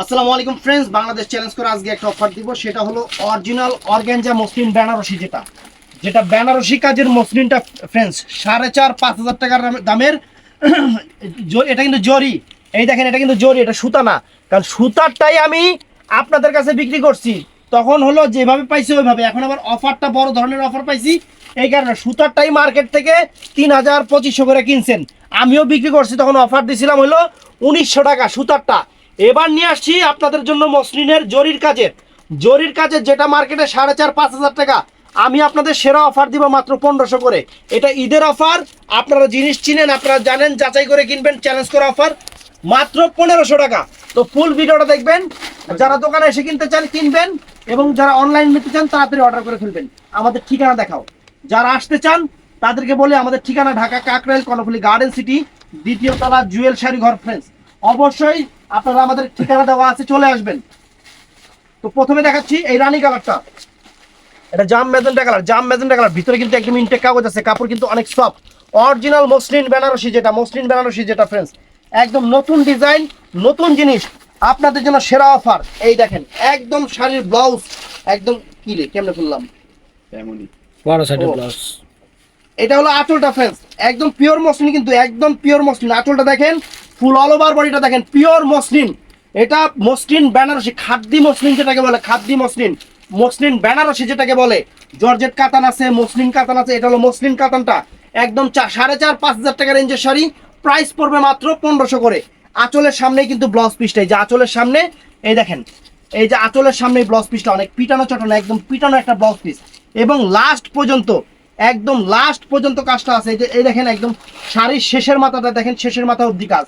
আসসালামু আলাইকুম friends Bangladesh challenge করে আজকে একটা অফার দিব। সেটা হলো অরিজিনাল অর্গ্যানজা মসলিন বেনারসি যেটা। যেটা বেনারসি কাজের মসলিনটা ফ্রেন্ডস সাড়ে চার, পাঁচ হাজার টাকার দামে- দামের এটা কিন্তু জরি। এই দেখেন, এটা কিন্তু জরি, এটা সুতা না। কারণ সুতারটাই আমি আপনাদের কাছে বিক্রি করছি। তখন হলো যেভাবে পাইছি ওইভাবে। এখন আবার অফারটা বড় ধরনের অফার পাইছি। এই কারণে সুতারটাই মার্কেট থেকে তিন হাজার পঁচিশশো করে কিনছেন। আমিও বিক্রি করছি, তখন অফার দিছিলাম হলো উনিশশো টাকা সুতারটা। এবার নিয়ে আসছি আপনাদের জন্য মসলিনের জরির কাজের। জরির কাজের যেটা মার্কেটে সাড়ে চার, পাঁচ হাজার টাকা, আমি আপনাদের সেরা অফার দিব মাত্র পনেরোশো করে। এটা ঈদের অফার আপনারা জিনিস চিনেন, আপনারা জানেন, যাচাই করে কিনবেন চ্যালেঞ্জ করা অফার মাত্র পনেরোশো টাকা। তো ফুল ভিডিওটা দেখবেন, যারা দোকানে এসে কিনতে চান, কিনবেন, এবং যারা অনলাইন নিতে চান, তাড়াতাড়ি অর্ডার করে ফেলবেন। আমাদের ঠিকানা দেখাও। যারা আসতে চান, তাদেরকে বলে আমাদের ঠিকানা ঢাকা কাকরাইল, কর্ণফুলি গার্ডেন সিটি দ্বিতীয় তলা, জুয়েল শাড়ি ঘর ফ্রেন্ডস অবশ্যই আপনারা আমাদের ঠিকানা দেওয়া আছে চলে আসবেন। তো প্রথমে দেখাচ্ছি এই রানী কালারটা এটা জাম মেজেন্টা কালার জাম মেজেন্টা কালার। ভিতরে কিন্তু একদম ইনটেক কাগজ আছে কাপড় কিন্তু অনেক সফট অরিজিনাল মসলিন বেনারসি যেটা মসলিন বেনারসি যেটা ফ্রেন্ডস একদম নতুন ডিজাইন নতুন জিনিস। আপনাদের জন্য সেরা অফার এই দেখেন একদম শাড়ির ব্লাউজ একদম কি রে কেমনে খুললাম? এমনই বড় সাইডের ব্লাউজ এটা হলো আঁচলটা ফ্রেন্ডস একদম পিওর মসলিন কিন্তু একদম পিওর মসলিন। আঁচলটা দেখেন ফুল অল ওভার বডিটা দেখেন পিওর মসলিন। এটা মসলিন বেনারসি খাদ্যি মসলিন যেটাকে বলে খাদ্যি মসলিন। মসলিন বেনারসি যেটাকে বলে, জর্জেট কাতান আছে, মসলিন কাতান আছে, এটা হলো মসলিন কাতানটা। একদম চা সাড়ে চার, পাঁচ হাজার টাকা রেঞ্জের শাড়ি প্রাইস পড়বে মাত্র পনেরোশো করে। আঁচলের সামনেই কিন্তু ব্লাউজ পিসটা এই যে আঁচলের সামনে, এই দেখেন, এই যে আঁচলের সামনে ব্লাউজ পিসটা অনেক পিটানো চটানো একদম পিটানো একটা ব্লাউজ পিস এবং লাস্ট পর্যন্ত একদম লাস্ট পর্যন্ত কাজটা আছে। যে, এই দেখেন একদম শাড়ির শেষের মাথাটা দেখেন, শেষের মাথা অবধি কাজ।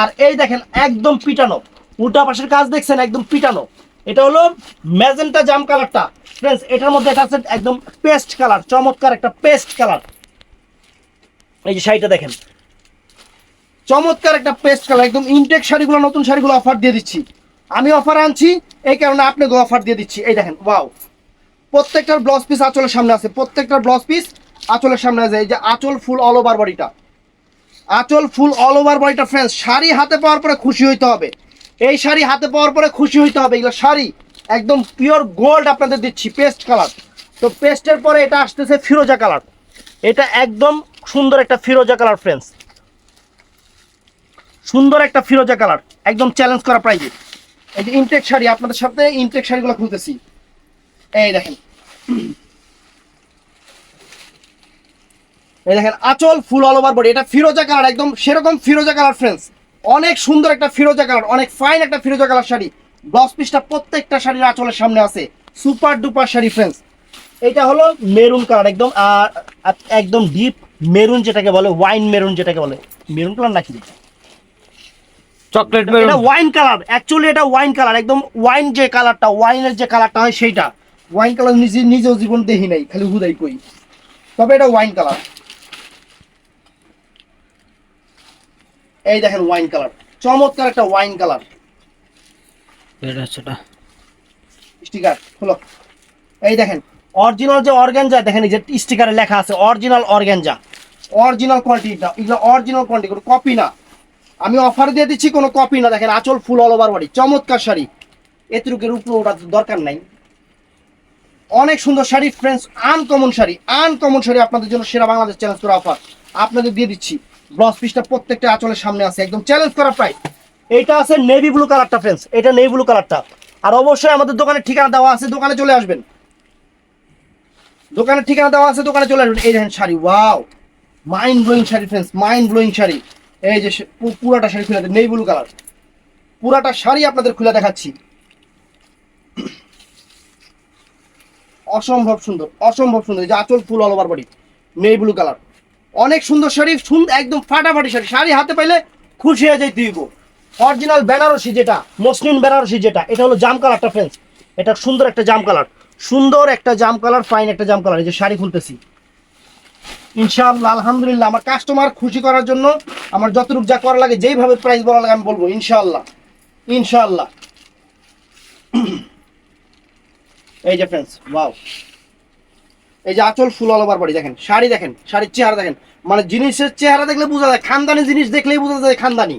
আর এই দেখেন একদম পিটানো। উল্টা পাশের কাজ দেখছেন, একদম পিটানো। এটা হলো ম্যাজেন্টা জাম কালারটা ফ্রেন্ডস এটার মধ্যে এটা আছে একদম পেস্ট কালার চমৎকার একটা পেস্ট কালার এই যে শাড়িটা দেখেন। চমৎকার একটা পেস্ট কালার একদম ইনটেক শাড়িগুলো, নতুন শাড়িগুলো অফার দিয়ে দিচ্ছি। আমি অফার আনছি, এই কারণে আপনাকে অফার দিয়ে দিচ্ছি। এই দেখেন ওয়াও প্রত্যেকটার ব্লাউজ পিস আঁচলের সামনে আছে, প্রত্যেকটার ব্লাউজ পিস আঁচলের সামনে আছে। এই যে আঁচল ফুল অল ওভার বডিটা আঁচল ফুল অল ওভার বডিটা ফ্রেন্ডস শাড়ি হাতে পাওয়ার পরে খুশি হইতে হবে। এই শাড়ি হাতে পাওয়ার পরে খুশি হইতে হবে। এগুলো শাড়ি, একদম পিওর গোল্ড আপনাদের দিচ্ছি পেস্ট কালার তো পেস্টের পরে এটা আসতেছে ফিরোজা কালার এটা একদম সুন্দর একটা ফিরোজা কালার ফ্রেন্ডস সুন্দর একটা ফিরোজা কালার একদম চ্যালেঞ্জ করা প্রাইজে এই যে ইনটেক শাড়ি, আপনাদের সাথে ইনটেক শাড়িগুলো খুলতেছি। এই দেখেন। এই দেখেন আচল ফুল অল ওভার বডি এটা ফিরোজা কালার একদম সেরকম ফিরোজা কালার ফ্রেন্ডস অনেক সুন্দর একটা ফিরোজা কালার অনেক ফাইন একটা ফিরোজা কালার শাড়ি। ব্লাউজ পিসটা প্রত্যেকটা শাড়ির আঁচলের সামনে আছে। সুপার ডুপার শাড়ি ফ্রেন্ডস এটা হলো মেরুন কালার একদম আর একদম ডিপ মেরুন যেটাকে বলে ওয়াইন মেরুন যেটাকে বলে। মেরুন কালার নাকি? চকলেট এটা ওয়াইন কালার অ্যাকচুয়ালি এটা ওয়াইন কালার একদম ওয়াইন যে কালারটা ওয়াইনের যে কালারটা হয় সেইটা। ওয়াইন কালার নিজে নিজেও জীবন দেখি নাই খালি হুদাই কই। তবে এটা ওয়াইন কালার এই দেখেন ওয়াইন কালার চমৎকার একটা ওয়াইন কালার এটা সেটা স্টিকার হলো এই দেখেন অরিজিনাল যে অর্গ্যানজা দেখেন এই যে স্টিকারে লেখা আছে অরিজিনাল অর্গ্যানজা অরিজিনাল কোয়ালিটিটা এগুলো অরিজিনাল কোয়ালিটি কোনো কপি না। আমি অফার দিয়ে দিচ্ছি কোনো কপি না। দেখেন আঁচল ফুল অল ওভার বাড়ি চমৎকার শাড়ি। এতটুকের উপরে ওটা দরকার নাই। অনেক সুন্দর sari friends uncommon sari uncommon sari আপনাদের জন্য সেরা বাংলাদেশ চ্যালেঞ্জ করা অফার আপনাদের দিয়ে দিচ্ছি। ব্লাউজ পিসটা প্রত্যেকটা আঁচলের সামনে আছে, একদম চ্যালেঞ্জ করা প্রাইস এটা আছে নেভি ব্লু কালারটা ফ্রেন্ডস এটা নেভি ব্লু কালারটা আর অবশ্যই আমাদের দোকানের ঠিকানা দেওয়া আছে, দোকানে চলে আসবেন। দোকানের ঠিকানা দেওয়া আছে, দোকানে চলে আসবেন। এই দেখেন sari wow mind blowing sari friends mind blowing sari. এই যে পুরাটা শাড়ি খুলে নেই ব্লু কালার পুরাটা শাড়ি আপনাদের খুলে দেখাচ্ছি। অসম্ভব সুন্দর অসম্ভব সুন্দর। যে আঁচল ফুল অল ওভার বডি নেই ব্লু কালার অনেক সুন্দর শাড়ি সুন্দর একদম ফাটাফাটি শাড়ি। শাড়ি হাতে পাইলে খুশি হয়ে যাই দিব অরিজিনাল বেনারসি যেটা মসলিন বেনারসি যেটা, এটা হলো জাম কালারটা ফ্রেন্ডস এটা সুন্দর একটা জাম কালার সুন্দর একটা জাম কালার ফাইন একটা জাম কালার এই যে শাড়ি খুলতেছি। ইনশাআল্লাহ, আলহামদুলিল্লাহ, আমার কাস্টমার খুশি করার জন্য আমার যতটুকু যা করা লাগে, যেইভাবে প্রাইস বলা লাগে আমি বলব, ইনশাআল্লাহ। ইনশাআল্লাহ। এই যে ফ্রেন্ডস ওয়াও এই যে আচল ফুল অল ওভার বডি দেখেন, শাড়ি দেখেন, শাড়ির চেহারা দেখেন। মানে জিনিসের চেহারা দেখলে বোঝা যায়, খানদানি জিনিস দেখলেই বোঝা যায় খানদানি।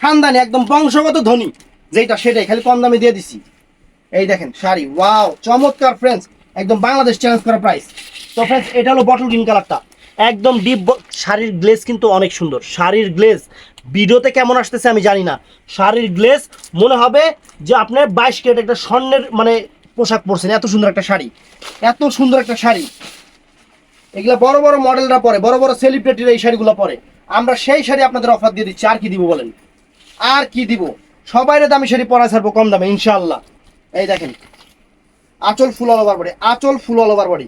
খানদানি একদম বংশগত ধনী যেটা সেটাই, খালি কম দামে দিয়ে দিছি। এই দেখেন, শাড়ি ওয়াও চমৎকার ফ্রেন্ডস একদম বাংলাদেশ চ্যালেঞ্জ করা প্রাইস তো ফ্রেন্ডস এটা হলো বটল গ্রিন কালারটা একদম ডিপ শাড়ির গ্লেজ কিন্তু অনেক সুন্দর। শাড়ির গ্লেজ ভিডিওতে কেমন আসতেছে আমি জানি না। শাড়ির গ্লেজ মনে হবে যে আপনার বাইশ কেট একটা স্বর্ণের মানে পোশাক পরছেন, এত সুন্দর একটা শাড়ি, এত সুন্দর একটা শাড়ি। এগুলা বড় বড় মডেলরা পরে, বড় বড় সেলিব্রিটিরা এই শাড়িগুলো পরে। আমরা সেই শাড়ি আপনাদের অফার দিয়ে দিচ্ছি, আর কি দিব বলেন? আর কি দিব? সবাইরে দামি শাড়ি পরা ছাড়বো কম দামে, ইনশাআল্লাহ। এই দেখেন, আঁচল ফুল অল ওভার বডি আঁচল ফুল অল ওভার বডি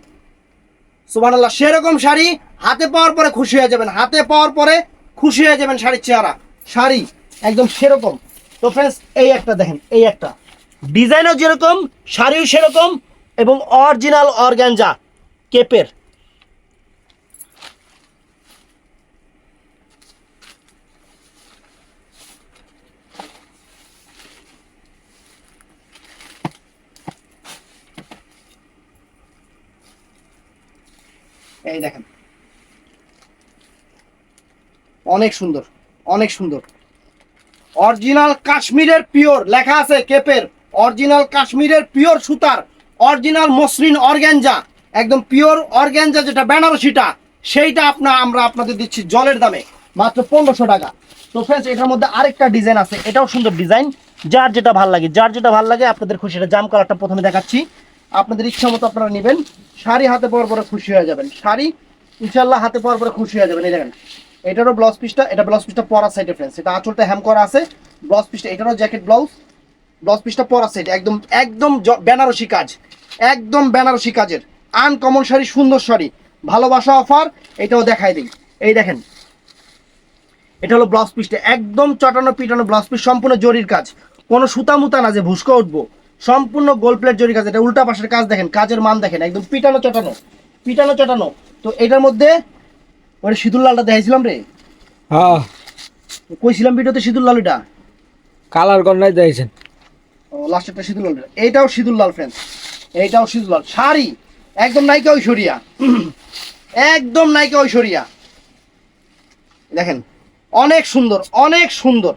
সুবহানাল্লাহ, সেরকম শাড়ি হাতে পাওয়ার পরে খুশি হয়ে যাবেন, হাতে পাওয়ার পরে খুশি হয়ে যাবেন শাড়ির চেহারা। শাড়ি একদম সেরকম। তো ফ্রেন্ডস এই একটা দেখেন, এই একটা। ডিজাইনও যেরকম, শাড়িও সেরকম এবং অরিজিনাল অর্গ্যানজা কেপের। এই দেখেন। অনেক সুন্দর অনেক সুন্দর। অরিজিনাল কাশ্মীরের পিওর লেখা আছে কেপের। অরিজিনাল কাশ্মীরের পিওর সুতার, অরিজিনাল মসলিন অর্গ্যানজা একদম পিওর অর্গ্যানজা যেটা বেনারসিটা, সেইটা আপনার আমরা আপনাদের দিচ্ছি জলের দামে, মাত্র পনেরোশো টাকা। তো ফ্রেন্ডস এটার মধ্যে আরেকটা ডিজাইন আছে, এটাও সুন্দর ডিজাইন যার যেটা ভালো লাগে, যার যেটা ভালো লাগে, আপনাদের খুশি এটা জাম কালারটা প্রথমে দেখাচ্ছি। আপনাদের ইচ্ছা মতো আপনারা নেবেন। শাড়ি হাতে পাওয়ার পরে খুশি হয়ে যাবেন। শাড়ি ইনশাল্লাহ হাতে পাওয়ার পরে খুশি হয়ে যাবেন। এই দেখেন, এটারও ব্লাউজ পিসটা এটা ব্লাউজ পিসটা পরা সাইডে ফ্রেন্ডস এটা আঁচলটা হ্যাম করা আছে। ব্লাউজ পিসটা এটারও জ্যাকেট ব্লাউজ ব্লাউজ পিসটা পরা সাইড একদম একদম বেনারসি কাজ একদম বেনারসি কাজের আনকমন শাড়ি সুন্দর শাড়ি ভালোবাসা অফার এটাও দেখাই দিই। এই দেখেন এটা হলো ব্লাউজ পিসটা একদম চটানো পিটানো ব্লাউজ পিস সম্পূর্ণ জরির কাজ। কোনো সুতা মুতা না যে ভুসকা উঠবো সম্পূর্ণ গোল প্লেট জরির কাজ এটা উল্টা পাশের কাজ দেখেন কাজের মান দেখেন একদম পিটানো চটানো পিটানো চটানো। তো এটার মধ্যে ওটা সিঁদুর লালটা দেখাইছিলাম রে? হ্যাঁ কইছিলাম ভিডিওতে সিঁদুর লাল এটা কালার কন্যাই দিয়েছেন লাস্টেরটা সিঁদুর লাল এইটাও সিঁদুর লাল ফ্রেন্ডস এইটাও সিঁদুর লাল। শাড়ি একদম নাইকা ঐশ্বরিয়া। একদম নাইকা ঐশ্বরিয়া। দেখেন অনেক সুন্দর অনেক সুন্দর।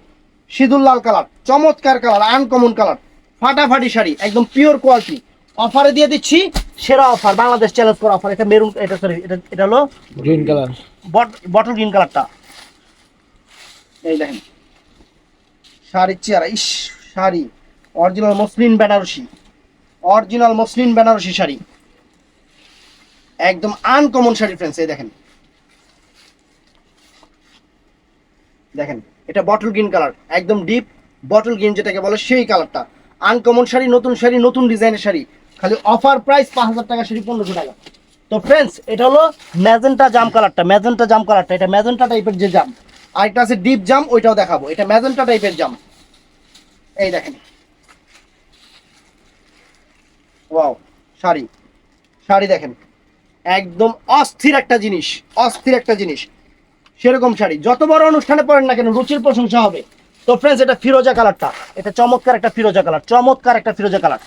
সিঁদুর লাল কালার চমৎকার কালার আনকমন কালার। ফাটাফাটি শাড়ি একদম পিওর কোয়ালিটি অফারে দিয়ে দিচ্ছি সেরা অফার। বাংলাদেশ চ্যালেঞ্জ করা অফার। এটা মেরুন এটা সরি এটা এটা হলো গ্রিন কালার বটল গ্রিন কালারটা এই দেখেন শাড়ির চেহারা ইস sari. Original muslin Banarasi original muslin Banarasi sari. একদম আনকমন শাড়ি ফ্রেন্ডস এই দেখেন। দেখেন, এটা বটল গ্রিন কালার একদম ডিপ বটল গ্রিন যেটাকে বলে সেই কালারটা আনকমন শাড়ি, নতুন শাড়ি, নতুন ডিজাইনের শাড়ি। খালি অফার প্রাইস পাঁচ হাজার টাকা শাড়ি, পনেরোশো টাকা। তো ফ্রেন্ডস এটা হলো ম্যাজেন্টা জাম কালারটা ম্যাজেন্টা জাম কালারটা এটা ম্যাজেন্টা টাইপের যে জাম আরেকটা আছে ডিপ জাম ওইটাও দেখাবো। এটা ম্যাজেন্টা টাইপের জাম এই দেখেন। ওয়াও শাড়ি। শাড়ি দেখেন। একদম অস্থির একটা জিনিস, অস্থির একটা জিনিস। সেরকম শাড়ি। যত বড় অনুষ্ঠানে পড়েন না কেন, রুচির প্রশংসা হবে। তো ফ্রেন্ডস এটা ফিরোজা কালারটা। এটা চমৎকার একটা ফিরোজা কালার, চমৎকার একটা ফিরোজা কালার।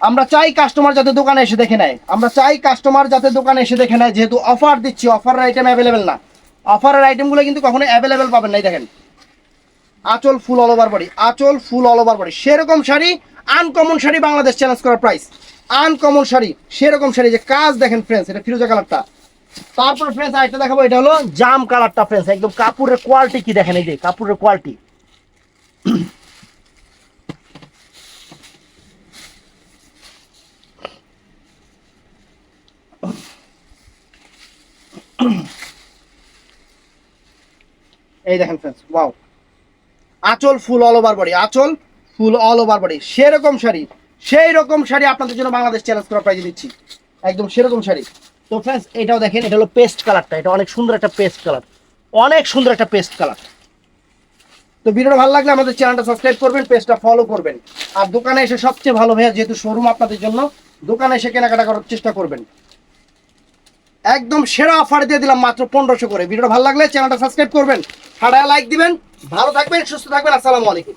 আমরা চাই কাস্টমার যাতে দোকানে এসে দেখে নেয়। আমরা চাই কাস্টমার যাতে দোকানে এসে দেখে নেয়। যেহেতু অফার দিচ্ছি অফারের আইটেম অ্যাভেলেবেল না। অফারের আইটেমগুলো কিন্তু কখনো অ্যাভেলেবেল পাবেন না, এই দেখেন। আঁচল ফুল অল ওভার বডি আঁচল ফুল অল ওভার বডি সেরকম শাড়ি আনকমন শাড়ি বাংলাদেশ চ্যালেঞ্জ করার প্রাইস আনকমন শাড়ি, সেরকম শাড়ি যে কাজ দেখেন ফ্রেন্ডস এটা ফিরোজা কালারটা তারপর ফ্রেন্ডস আরেকটা দেখাবো, এটা হলো জাম কালারটা ফ্রেন্ডস একদম কাপড়ের কোয়ালিটি কি দেখেন এই যে, কাপড়ের কোয়ালিটি এই দেখেন ফ্রেন্ডস ওয়াও আঁচল ফুল অল ওভার বডি আঁচল ফুল অল ওভার বডি সেরকম শাড়ি সেই রকম শাড়ি আপনাদের জন্য বাংলাদেশ চ্যালেঞ্জ করা প্রাইজে দিচ্ছি। একদম সেরকম শাড়ি। তো ফ্রেন্ডস এটাও দেখেন, এটা হলো পেস্ট কালারটা এটা অনেক সুন্দর একটা পেস্ট কালার অনেক সুন্দর একটা পেস্ট কালার তো ভিডিওটা ভালো লাগলে আমাদের চ্যানেলটা সাবস্ক্রাইব করবেন পেজটা ফলো করবেন। আর দোকানে এসে সবচেয়ে ভালো ভাইয়া, যেহেতু শোরুম আপনাদের জন্য, দোকানে এসে কেনাকাটা করার চেষ্টা করবেন। একদম সেরা অফার দিয়ে দিলাম মাত্র পনেরোশো করে। ভিডিওটা ভালো লাগলে চ্যানেলটা সাবস্ক্রাইব করবেন। হাড়ায় লাইক দিবেন। ভালো থাকবেন, সুস্থ থাকবেন। আসসালামু আলাইকুম।